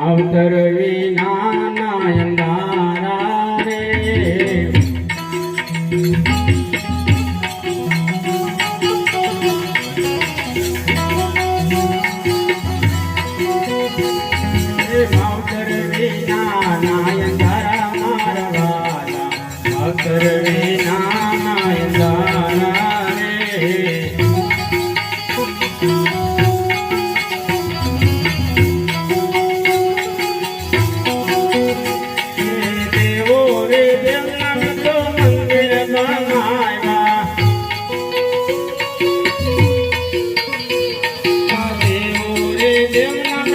அவதருளி நாராயண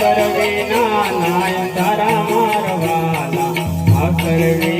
કરવે ના નાય તારા મારવાલા. આ કરવે